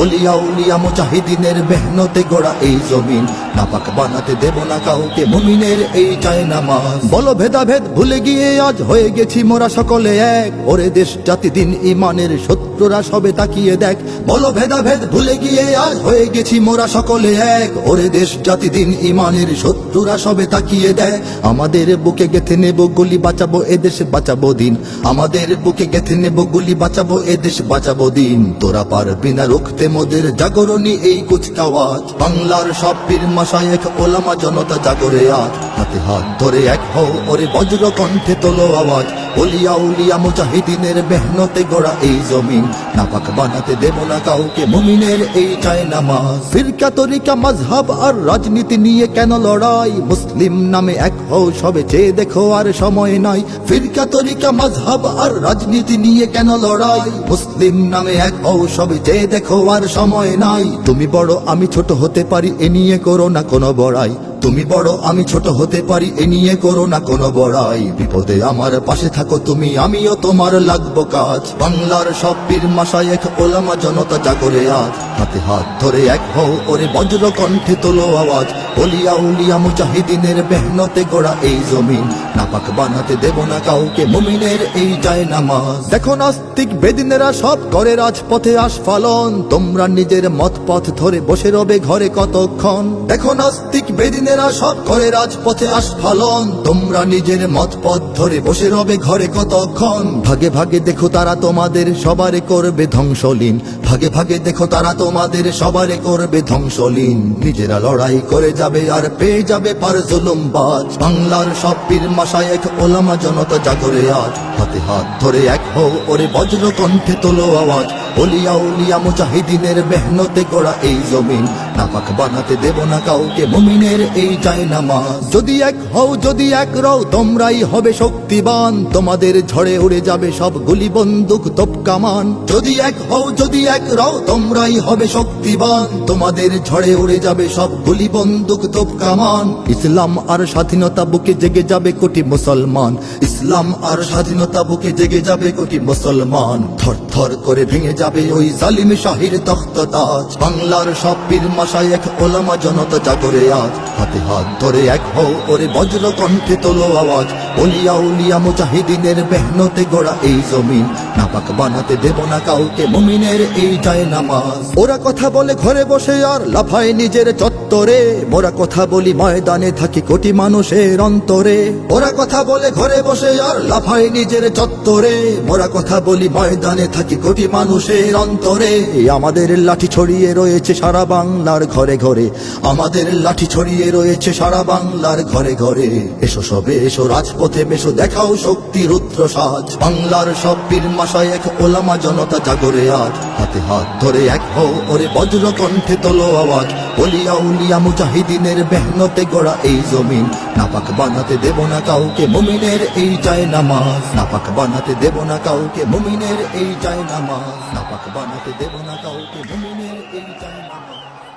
Olya উলিয়া মুজাহিদিনের মেহনতে গড়া এই জমিন। নাপাক বানাতে দেব না কাউকে, মুমিনের এই চায় নামাজ। বলো ভেদাভেদ, ভুলে গিয়ে আজ হয়ে গেছি মোরা সকলে এক। ওরে দেশ জাতি দিন ইমানের শত্রুরা সবে তাকিয়ে দেখ। বলো ভেদাভেদ, ভুলে গিয়ে আজ হয়ে গেছি মোরা সকলে এক। ওরে দেশ, জাতি, দিন, ইমানের শত্রুরা সবে তাকিয়ে দেয় আমাদের বুকে গেথে নেব, গুলি বাঁচাবো এদেশ বাঁচাবো দিন। আমাদের বুকে গেথে নেব, গুলি বাঁচাবো এদেশ বাঁচাবো দিন। তোরা পারবি না রুখতে মোদের জাগরণী এই কুচকাওয়াজ। বাংলার সব পীর মাসায়েক ওলামা জনতা জাগরে আজ। হাতে হাত ধরে এক হও ওরে বজ্র কণ্ঠে তোলো আওয়াজ। ওলিয়া উলিয়া মুজাহিদিনের মেহনতে গড়া এই জমিন। নাপাক বানাতে দেব না কাউকে মুমিনের এই চায় নামাজ। ফিরকা তরিকা মজহাব আর রাজনীতি নিয়ে কেন লড়াই? মুসলিম নামে এক হও সবে চেয়ে দেখো আর সময় নাই। ফিরকা তরিকা মজহাব আর রাজনীতি নিয়ে কেন লড়াই? মুসলিম নামে এক হও সবে চেয়ে দেখো আর সময় নাই। তুমি বড়, আমি ছোট হতে পারি, এ নিয়ে করো না কোনো বড়াই। তুমি বড়, আমি ছোট হতে পারি, এ নিয়ে করো না কোনো বড়াই। বিপদে আমার পাশে থাকো তুমি, আমিও তোমার লাগবো কাজ। বাংলার সব পীর মাসায় এক ওলামা জনতা জাগরে আজ। হাতে হাত ধরে এক হও ওরে বজ্র কণ্ঠে তোলো আওয়াজ। ওলিয়া উলিয়া মুজাহিদিনের মেহনতে গড়া এই জমিন। নাপাক বানাতে দেব না কাউকে, মুমিনের এই যায় নামাজ। দেখো নাস্তিক বেদিনেরা সব করে রাজপথে আস্ফালন। তোমরা নিজের মত পথ ধরে বসে রবে ঘরে কতক্ষণ। দেখো নাস্তিক বেদিনেরা সব করে রাজপথে আস্ফালন। তোমরা নিজের মত পথ ধরে বসে রবে ঘরে কতক্ষণ? ভাগে ভাগে দেখো তারা তোমাদের সবারে করবে ধ্বংসলীন। ভাগে ভাগে দেখো তারা তোমাদের সবারে করবে ধ্বংসলীন। নিজেরা লড়াই করে যাবে আর পেয়ে যাবে পার জুলুম বাজ। বাংলার সব পীর মাসায় এক ওলামা জনতা জাগরে আজ। হাতে হাত ধরে এক হও ওরে বজ্র কণ্ঠে তোলো আওয়াজ। ওলিয়া উলিয়া মুজাহিদিনের মেহনতে গড়া এই জমিন। বানাতে দেব না কাউকে এই চাই নামাজ। যদি এক হও, যদি এক রও, তোমরাই হবে শক্তিবান। তোমাদের ঝড়ে উড়ে যাবে সব গুলি বন্দুক কামান যদি এক হও, যদি এক রও, তোমরাই হবে শক্তিবান। তোমাদের ঝড়ে উড়ে যাবে সব গুলি বন্দুক ইসলাম আর স্বাধীনতা বুকে জেগে যাবে কোটি মুসলমান। ইসলাম আর স্বাধীনতা বুকে জেগে যাবে কোটি মুসলমান। থর থর করে ভেঙে যাবে ওই জালিম শাহির তখ্ত তাজ বাংলার সব পীর মাসায় এক ওলামা জনতা জাগরে আজ। হাতে হাত ধরে এক হও ওরে বজ্র কণ্ঠে তোলো আওয়াজ। ওলিয়া উলিয়া মুজাহিদিনের মেহনতে গড়া এই জমিন। নাপাক বানাতে দেব না কাউকে মুমিনের এই যায় নামাজ ওরা কথা বলে ঘরে বসে আর লাফায় নিজের চত্বরে মোরা কথা বলি ময়দানে থাকি কোটি মানুষের অন্তরে। ওরা কথা বলে ঘরে বসে আর লাফায় নিজের চত্বরে। মোরা কথা বলি ময়দানে থাকি কোটি মানুষের অন্তরে। আমাদের লাঠি ছড়িয়ে রয়েছে সারা বাংলার ঘরে ঘরে। আমাদের লাঠি ছড়িয়ে রয়েছে সারা বাংলার ঘরে ঘরে। এসো সবে, এসো রাজপথে বেশো দেখাও শক্তি রুদ্র সাজ। বাংলার সব পীর মাসায় এক ওলামা জনতা জাগরে আজ। হাতে হাত ধরে এক হও ওরে বজ্র কণ্ঠে তোলো আওয়াজ। ওলিয়া উলিয়া মুজাহিদিনের মেহনতে গড়া এই জমিন। নাপাক বানাতে দেব না কাউকে মুমিনের এই চায় নামাজ। নাপাক বানাতে দেব না কাউকে মুমিনের এই চায় নামাজ। নাপাক বানাতে দেব না কাউকে মুমিনের এই চায় নামাজ।